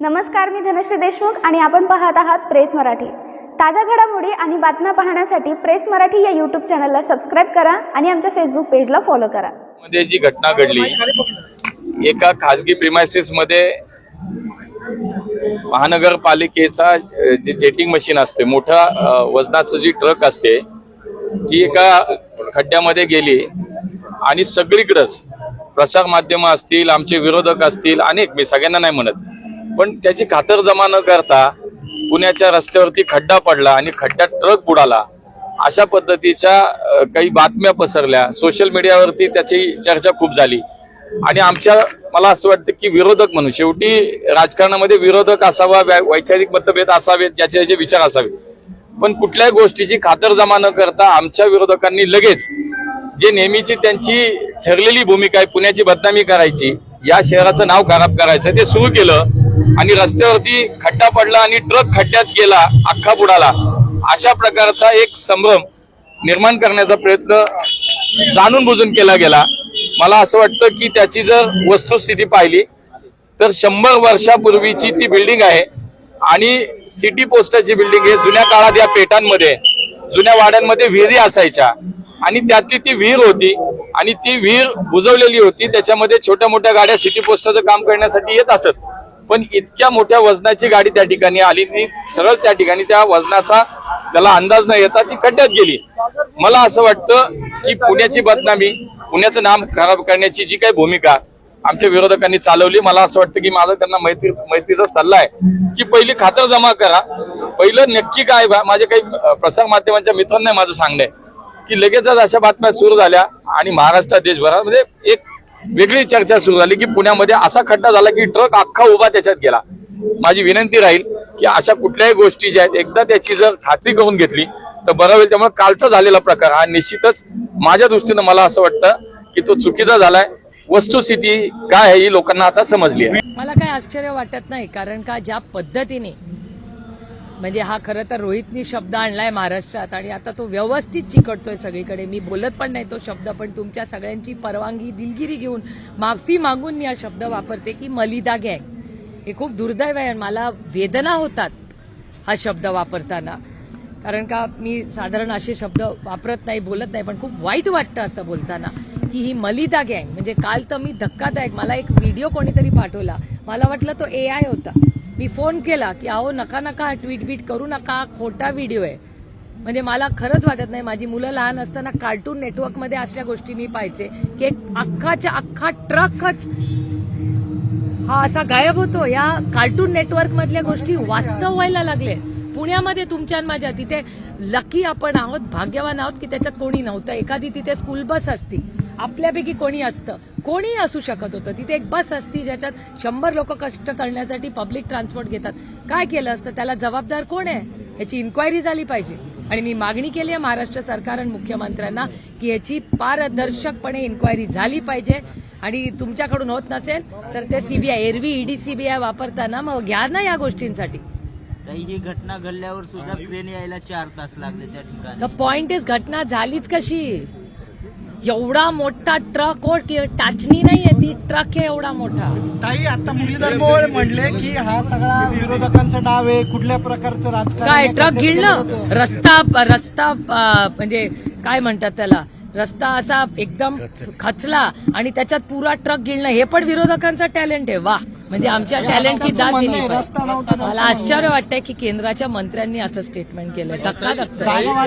नमस्कार मी धनश्री देशमुख आणि आपण पाहत आहात प्रेस मराठी. ताज्या घडामोडी आणि बातम्या पाहण्यासाठी प्रेस मराठी या यूट्यूब चॅनलला सबस्क्राईब करा आणि आमच्या फेसबुक पेजला फॉलो करा. मध्ये जी घटना घडली एका खाजगी प्रिमायसिसमध्ये महानगरपालिकेचा जे जेटिंग मशीन असते मोठा वजनाचं जी ट्रक असते ती एका खड्ड्यामध्ये गेली आणि सगळीकडंच प्रसार माध्यम असतील आमचे विरोधक असतील अनेक मी सगळ्यांना नाही म्हणत पण त्याची खातर जमा न करता पुण्याच्या रस्त्यावरती खड्डा पडला आणि खड्ड्यात ट्रक बुडाला. अशा पद्धतीच्या काही बातम्या पसरल्या. सोशल मीडियावरती त्याची चर्चा खूप झाली. आणि आमच्या मला असं वाटतं की विरोधक म्हणून शेवटी राजकारणामध्ये विरोधक असावा वैचारिक मतभेद असावेत ज्याचे ज्याचे विचार असावे पण कुठल्याही गोष्टीची खातर जमा न करता आमच्या विरोधकांनी लगेच जे नेहमीची त्यांची ठरलेली भूमिका आहे पुण्याची बदनामी करायची या शहराचं नाव खराब करायचं ते सुरू केलं. आणि रस्त्यावरती खड्डा पडला आणि ट्रक खड्ड्यात गेला अख्खा बुडाला. अशा प्रकारचा एक संभ्रम निर्माण करण्याचा प्रयत्न जाणून बुजून केला गेला. मला असं वाटतं की त्याची जर वस्तुस्थिती पाहिली तर शंभर वर्षापूर्वीची ती बिल्डिंग आहे. आणि सिटी पोस्टाची बिल्डिंग आहे जुन्या काळात या पेटांमध्ये जुन्या वाड्यांमध्ये विहिरी असायच्या. आणि त्यातली ती विहीर होती आणि ती विहीर बुजवलेली होती. त्याच्यामध्ये छोट्या मोठ्या गाड्या सिटी पोस्टाचं काम करण्यासाठी येत असत. पण इतक्या मोठ्या वजनाची गाडी त्या ठिकाणी आली ती सरळ त्या ठिकाणी त्या वजनाचा त्याला अंदाज न येता ती खड्ड्यात गेली. मला असं वाटतं की पुण्याची बदनामी पुण्याचं नाम खराब करण्याची जी काही भूमिका आमच्या विरोधकांनी चालवली मला असं वाटतं की माझा त्यांना मैत्री मैत्रीचा सल्ला आहे की पहिली खातर जमा करा. पहिलं नक्की काय बा- काही प्रसार माध्यमांच्या मित्रांना माझं सांगणं आहे की लगेचच अशा बातम्या सुरू झाल्या आणि महाराष्ट्रात देशभरामध्ये म्हणजे एक वेगळी चर्चा सुरू झाली की पुण्यामध्ये असा खड्डा झाला की ट्रक अख्खा उभा त्याच्यात गेला. माझी विनंती राहील की अशा कुठल्याही गोष्टी ज्या आहेत एकदा त्याची जर खात्री करून घेतली तर बरं होईल. त्यामुळे कालचा झालेला प्रकार हा निश्चितच माझ्या दृष्टीनं मला असं वाटतं की तो चुकीचा झालाय. वस्तुस्थिती काय आहे ही लोकांना आता समजली आहे. मला काय आश्चर्य वाटत नाही कारण का ज्या पद्धतीने म्हणजे हा खरं तर रोहितनी शब्द आणलाय महाराष्ट्रात आणि आता तो व्यवस्थित चिकटतोय सगळीकडे. मी बोलत पण नाही तो शब्द पण तुमच्या सगळ्यांची परवानगी दिलगिरी घेऊन माफी मागून मी हा शब्द वापरते की मलिदा गँग. हे खूप दुर्दैव आहे आणि मला वेदना होतात हा शब्द वापरताना. कारण का मी साधारण असे शब्द वापरत नाही बोलत नाही पण खूप वाईट वाटतं असं बोलताना की ही मलिदा गँग. म्हणजे काल तर मी धक्कादायक मला एक व्हिडिओ कोणीतरी पाठवला. मला वाटलं तो ए आय होता. मी फोन केला की अहो नका नका ट्विट बीट करू नका खोटा व्हिडिओ आहे. म्हणजे मला खरंच वाटत नाही माझी मुलं लहान असताना कार्टून नेटवर्कमध्ये अशा गोष्टी मी पाहायचे की एक अख्खाच्या अख्खा ट्रकच हा असा गायब होतो. या कार्टून नेटवर्क मधल्या गोष्टी वास्तव व्हायला लागले. पुण्यामध्ये तुमच्या आणि माझ्या तिथे लकी आपण आहोत भाग्यवान आहोत की त्याच्यात कोणी नव्हतं. एखादी तिथे स्कूल बस असती. आपल्यापैकी कोणी असतं कोणी असू शकत होतं. तिथे एक बस असती ज्याच्यात शंभर लोक कष्ट करण्यासाठी पब्लिक ट्रान्सपोर्ट घेतात. काय केलं असतं? त्याला जबाबदार कोण आहे? याची इन्क्वायरी झाली पाहिजे. आणि मी मागणी केली आहे महाराष्ट्र सरकार आणि मुख्यमंत्र्यांना की याची पारदर्शकपणे इन्क्वायरी झाली पाहिजे. आणि तुमच्याकडून होत नसेल तर ते सीबीआय एरवी ईडी सीबीआय वापरताना मग घ्या ना या गोष्टींसाठी. ही घटना घडल्यावर सुद्धा ट्रेन यायला चार तास लागले त्या ठिकाणी. द पॉइंट इज घटना झालीच कशी? एवढा मोठा ट्रक हो की टाचणी नाहीये ती ट्रक आहे एवढा मोठा. ताई आता मुरलीधर मोहोळ म्हणले की हा सगळा विरोधकांचा डाव आहे कुठल्या प्रकारचं राजकारण काय ट्रक होते. रस्ता रस्ता म्हणजे काय म्हणतात त्याला? रस्ता असा एकदम खचला. आणि त्याच्यात पुरा ट्रक गिळणं हे पण विरोधकांचा टॅलेंट आहे वा म्हणजे आमच्या टॅलेंटची जात दिली मला आश्चर्य वाटतंय की केंद्राच्या मंत्र्यांनी असं स्टेटमेंट केलंय. धक्का धक्का.